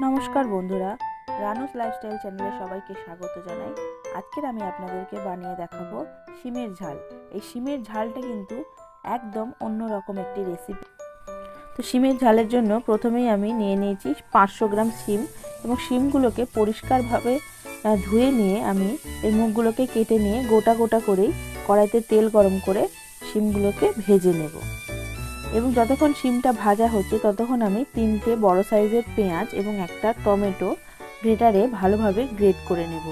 নমস্কার বন্ধুরা, রানুস লাইফস্টাইল চ্যানেলে সবাইকে স্বাগত জানাই। আজকের আমি আপনাদেরকে বানিয়ে দেখাবো শিমের ঝাল। এই শিমের ঝালটা কিন্তু একদম অন্যরকম একটি রেসিপি তো শিমের ঝালের জন্য প্রথমেই আমি নিয়ে নিয়েছি পাঁচশো গ্রাম শিম এবং শিমগুলোকে পরিষ্কারভাবে ধুয়ে নিয়ে আমি এই মুখগুলোকে কেটে নিয়ে গোটা গোটা করেই কড়াইতে তেল গরম করে শিমগুলোকে ভেজে নেব। এবং যতক্ষণ শিমটা ভাজা হচ্ছে, ততক্ষণ আমি তিনটে বড় সাইজের পেঁয়াজ এবং একটা টমেটো গ্রেটারে ভালোভাবে গ্রেট করে নেব।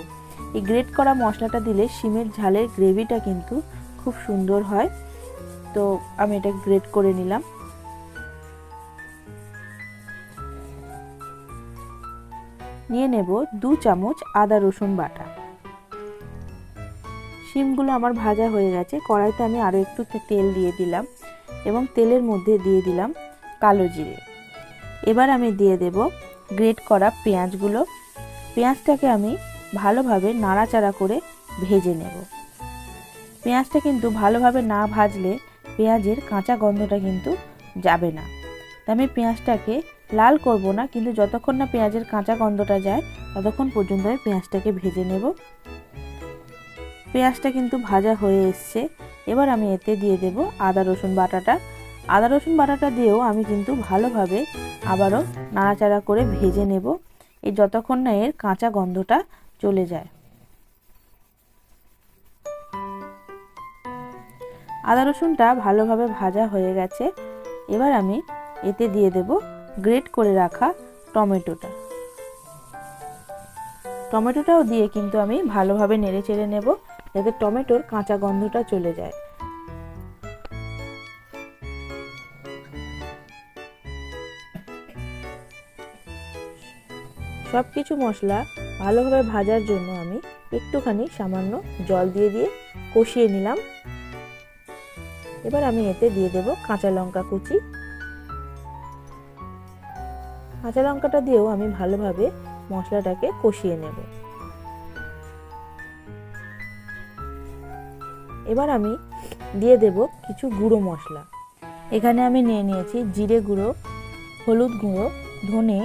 এই গ্রেট করা মশলাটা দিলে শিমের ঝালের গ্রেভিটা কিন্তু খুব সুন্দর হয়। তো আমি এটা গ্রেট করে নিলাম। নিয়ে নেব দু চামচ আদা রসুন বাটা। শিমগুলো আমার ভাজা হয়ে গেছে, কড়াইতে আমি আরও একটু তেল দিয়ে দিলাম। এবং তেলের মধ্যে দিয়ে দিলাম কালো জিরে। এবার আমি দিয়ে দেব গ্রেট করা পেঁয়াজগুলো। পেঁয়াজটাকে আমি ভালোভাবে নাড়াচাড়া করে ভেজে নেব। পেঁয়াজটা কিন্তু ভালোভাবে না ভাজলে পেঁয়াজের কাঁচা গন্ধটা কিন্তু যাবে না। আমি পেঁয়াজটাকে লাল করব না, কিন্তু যতক্ষণ না পেঁয়াজের কাঁচা গন্ধটা যায়, ততক্ষণ পর্যন্ত আমি পেঁয়াজটাকে ভেজে নেব। পেঁয়াজটা কিন্তু ভাজা হয়ে এসছে। এবার আমি এতে দিয়ে দেব আদা, রসুন বাটাটা। আদা, রসুন বাটাটা দিয়েও আমি কিন্তু ভালোভাবে আবারও নাড়াচাড়া করে ভেজে নেব। এই যতক্ষণ না এর কাঁচা গন্ধটা চলে যায়। আদা, রসুনটা ভালোভাবে ভাজা হয়ে গেছে। এবার আমি এতে দিয়ে দেব গ্রেট করে রাখা টমেটোটা। টমেটোটাও দিয়ে কিন্তু আমি ভালোভাবে নেড়ে চেড়ে নেব। যাতে টমেটোর কাঁচা গন্ধটা চলে যায়। সব কিছু মশলা ভালোভাবে ভাজার জন্য আমি একটুখানি সামান্য জল দিয়ে দিয়ে কষিয়ে নিলাম। এবার আমি এতে দিয়ে দেব কাঁচা লঙ্কা কুচি। কাঁচা লঙ্কাটা দিয়েও আমি ভালোভাবে মশলাটাকে কষিয়ে নেব। এবার আমি দিয়ে দেব কিছু গুঁড়ো মশলা। এখানে আমি নিয়ে নিয়েছি জিরে গুঁড়ো, হলুদ গুঁড়ো, ধনে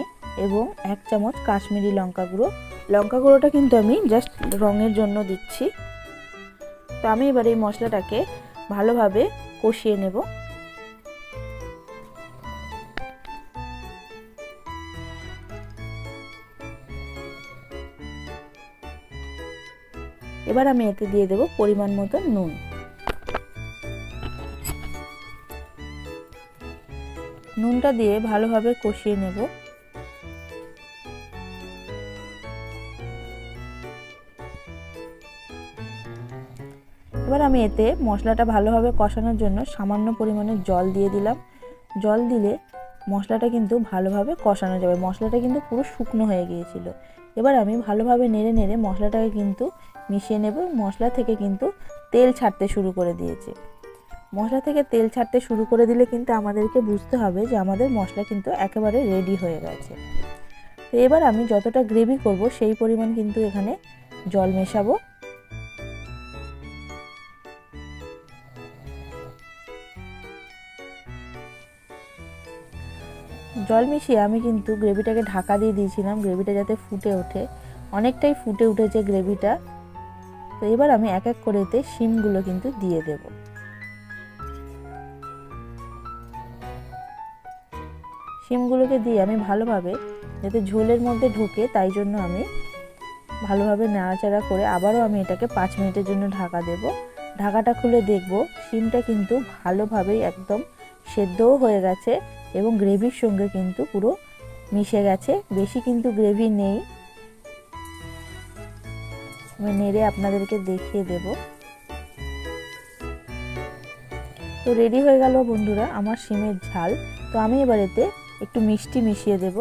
এবং এক চামচ কাশ্মীরি লঙ্কা গুঁড়ো। লঙ্কা গুঁড়োটা কিন্তু আমি জাস্ট রঙের জন্য দিচ্ছি। তো আমি এবার এই মশলাটাকে ভালোভাবে কষিয়ে নেব। এবার আমি এতে দিয়ে দেব পরিমাণ মতো নুন। নুনটা দিয়ে ভালোভাবে কষিয়ে নেব। এবার আমি এতে মশলাটা ভালোভাবে কষানোর জন্য সামান্য পরিমাণে জল দিয়ে দিলাম। জল দিলে মশলাটা কিন্তু ভালোভাবে কষানো যাবে। মশলাটা কিন্তু পুরো শুকনো হয়ে গিয়েছিল। এবার আমি ভালোভাবে নেড়ে নেড়ে মশলাটাকে কিন্তু মিশিয়ে নেব। মশলা থেকে কিন্তু তেল ছাড়তে শুরু করে দিয়েছে। মশলা থেকে তেল ছাড়তে শুরু করে দিলে কিন্তু আমাদেরকে বুঝতে হবে যে আমাদের মশলা কিন্তু একেবারে রেডি হয়ে গেছে। তো এবার আমি যতটা গ্রেভি করব সেই পরিমাণ কিন্তু এখানে জল মেশাবো। জল মিশিয়ে আমি কিন্তু গ্রেভিটাকে ঢাকা দিয়ে দিয়েছিলাম। গ্রেভিটা যাতে ফুটে ওঠে। অনেকটাই ফুটে উঠেছে গ্রেভিটা। তো এবার আমি এক এক করে এতে শিমগুলো কিন্তু দিয়ে দেব। শিমগুলোকে দিয়ে আমি ভালোভাবে যাতে ঝোলের মধ্যে ঢোকে তাই জন্য আমি ভালোভাবে নাড়াচাড়া করে আবারও আমি এটাকে পাঁচ মিনিটের জন্য ঢাকা দেব। ঢাকাটা খুলে দেখব, শিমটা কিন্তু ভালোভাবেই একদম সেদ্ধও হয়ে গেছে এবং গ্রেভির সঙ্গে কিন্তু পুরো মিশে গেছে। বেশি কিন্তু গ্রেভি নেই। নেড়ে আপনাদেরকে দেখিয়ে দেব। তো রেডি হয়ে গেল বন্ধুরা আমার সিমের ঝাল। তো আমি এবার এতে একটু মিষ্টি মিশিয়ে দেব।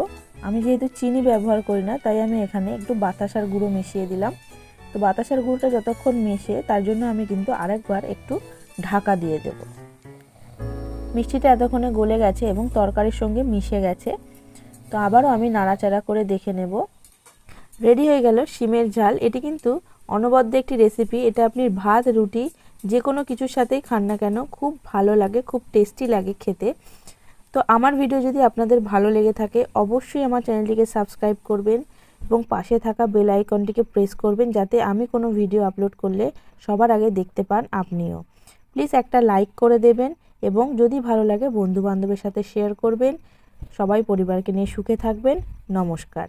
আমি যেহেতু চিনি ব্যবহার করি না, তাই আমি এখানে একটু বাতাসার গুঁড়ো মিশিয়ে দিলাম। তো বাতাসার গুঁড়োটা যতক্ষণ মেশে, তার জন্য আমি কিন্তু আরেকবার একটু ঢাকা দিয়ে দেবো। মিষ্টিটা এতক্ষণে গলে গেছে এবং তরকারির সঙ্গে মিশে গেছে। তো আবারও আমি নাড়াচাড়া করে দেখে নেব। রেডি হয়ে গেল শিমের ঝাল। এটি কিন্তু অনবদ্য একটি রেসিপি এটা আপনি ভাত, রুটি, যে কোনো কিছুর সাথেই খান না কেন, খুব ভালো লাগে, খুব টেস্টি লাগে খেতে। তো আমার ভিডিও যদি আপনাদের ভালো লেগে থাকে, অবশ্যই আমার চ্যানেলটিকে সাবস্ক্রাইব করবেন এবং পাশে থাকা বেল আইকনটিকে প্রেস করবেন যাতে আমি কোনো ভিডিও আপলোড করলে সবার আগে দেখতে পান আপনিও। প্লিজ একটা লাইক করে দেবেন এবং যদি ভালো লাগে বন্ধু বান্ধবের সাথে শেয়ার করবেন। সবাই পরিবারকে নিয়ে সুখে থাকবেন। নমস্কার।